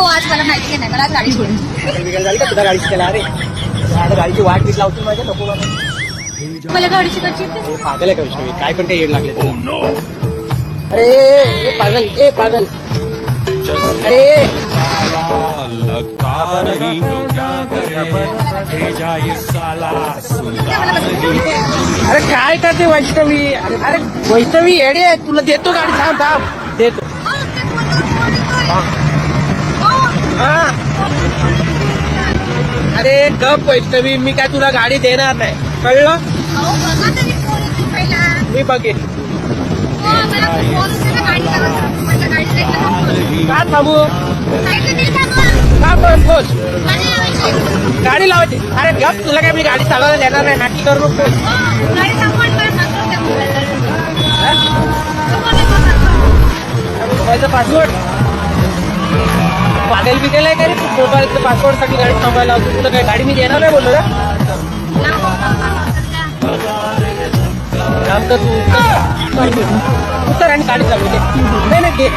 नको आज मला माहिती नाही मला आज गाडी झाली का? तुझ्या गाडी शिकायला? अरे आता गाडीची वाट बीट लावतो माझ्या नको मला गाडी शिकायची होती. हे पागल आहे का विषय काय पण काही येड लागले तुला. अरे ए पागल ए पागल. अरे. क्या करते वैष्णवी? अरे अरे वैष्णवी येडे आहे. तुला देतो गाडी थांब थांब. देतो. हा. अरे गप वैष्णवी मी काय तुला गाडी देणार नाही. कळलं. मी बघेन. हो. का थांबू. का पण बोस गाडी लावायची. अरे गप तुला काय मी गाडी चालवायला देणार नाही? नाटकी करू नको. हो, पागल बिगल आहे का रे? मोबाईलचं पासवर्डसाठी गाडी थांबायला लावतो. तुला काय गाडी मी देणार नाही बोललो काम कर तू. उत्तर आणि गाडी चालू दे नाही नाही